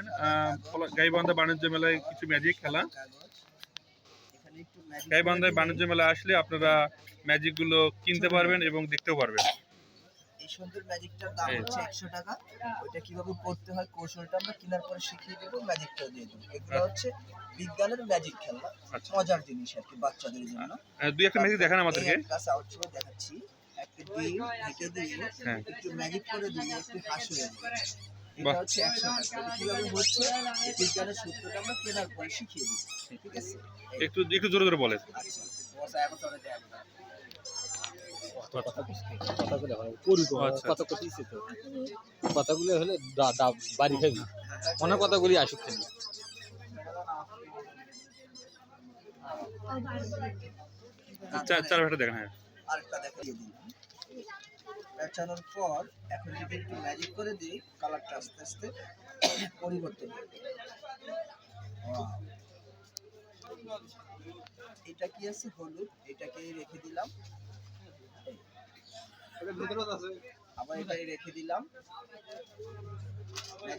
দেখেন গাইবান্ধা বাণিজ্য মেলায় কিছু ম্যাজিক খেলা। গাইবান্ধায় বাণিজ্য মেলা আসলে আপনারা ম্যাজিকগুলো কিনতে পারবেন এবং দেখতেও পারবেন। এই সুন্দর ম্যাজিকটার দাম হচ্ছে একশো টাকা। ওইটা কীভাবে করতে হয় কৌশলটা আমরা কেনার পরে শিখিয়ে দেবো ম্যাজিকটা দিয়ে দেবো। এগুলো আচ্ছা। হচ্ছে বিজ্ঞানের ম্যাজিক খেলা আচ্ছা। মজার জিনিস আর কি বাচ্চাদের জন্য। দুই একটা ম্যাজিক দেখান আমাদেরকে। দেখাচ্ছি। একটা ডিম ঢেকে দিয়ে হ্যাঁ। একটু ম্যাজিক করে দিয়ে একটু হাঁস যাবে এটা হচ্ছে একশো টাকা এটা কীভাবে হচ্ছে এই বিজ্ঞানের সূত্রটা আমরা কেনার পরে শিখিয়ে দিচ্ছি ঠিক আছে? একটু একটু জোরে জোরে বলেন। আচ্ছা বসা এখন কথাগুলো আচ্ছা। তো। কথাগুলো হলে দা- দা- বাড়ি খাবি অনেক কথাগুলি আসুক খাবি চার চার ভাটা দেখেন হ্যাঁ। আরেকটা দেখিয়ে দিলাম পেঁচানোর পর এখন যদি একটু ম্যাজিক করে দিই কালারটা আস্তে আস্তে পরিবর্তন হয়ে যাবে। এটা কি আছে? হলুদ। এটাকে রেখে দিলাম। আবার এটাই রেখে দিলাম।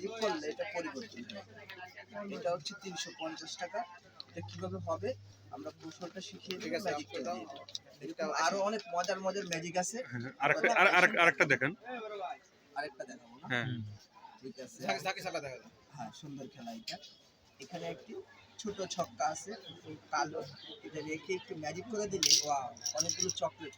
ম্যাজিক করলে এটা পরিবর্তন হবে। এটা হচ্ছে তিনশো পঞ্চাশ টাকা। এটা কীভাবে হবে? আমরা কৌশলটা শিখিয়ে দিয়ে এরকম আরও অনেক মজার মজার ম্যাজিক আছে। হ্যাঁ, আরেকটা আর- আর- আরেকটা দেখেন। আরেকটা দেখাবো না? হ্যাঁ। ঠিক আছে। হ্যাঁ সুন্দর খেলা এটা। এখানে একটি ছোট ছক্কা আছে কালো। এটা রেখে একটু ম্যাজিক করে দিলে ওয়াও অনেকগুলো চকলেট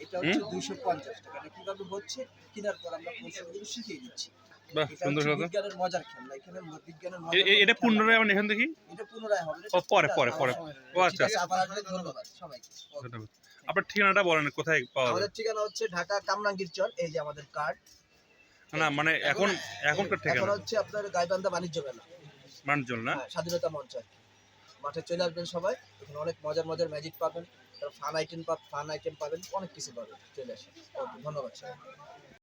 এটা হচ্ছে দুইশো পঞ্চাশ টাকা। এটা কীভাবে হচ্ছে? কেনার পর আমরা কৌশলগুলো শিখিয়ে দিচ্ছি। বাহ এটা সুন্দর হচ্ছে কথা। বিজ্ঞানের মজার খেলা এখানে বিজ্ঞানের এ- এটা পুনরায় আবার এখান দেখি এটা পুনরায় হবে। ও, পরে, পরে, পরে। ও, আচ্ছা। ধন্যবাদ সবাইকে। ধন্যবাদ। আপনার ঠিকানাটা বলেন কোথায় পাওয়া যাবে? আমাদের ঠিকানা হচ্ছে ঢাকা কামরাঙ্গীর চর এই যে আমাদের কার্ড। না মানে এখন এখনকার এখন ঠিকানা। হচ্ছে আপনার গাইবান্ধা বাণিজ্য মেলা। মানুষজন না? হ্যাঁ, স্বাধীনতা মঞ্চ মাঠে চলে আসবেন সবাই এখানে অনেক মজার মজার ম্যাজিক পাবেন। ফান আইটেম পাবেন ফান আইটেম পাবেন অনেক কিছু পাবেন চলে আসেন। ধন্যবাদ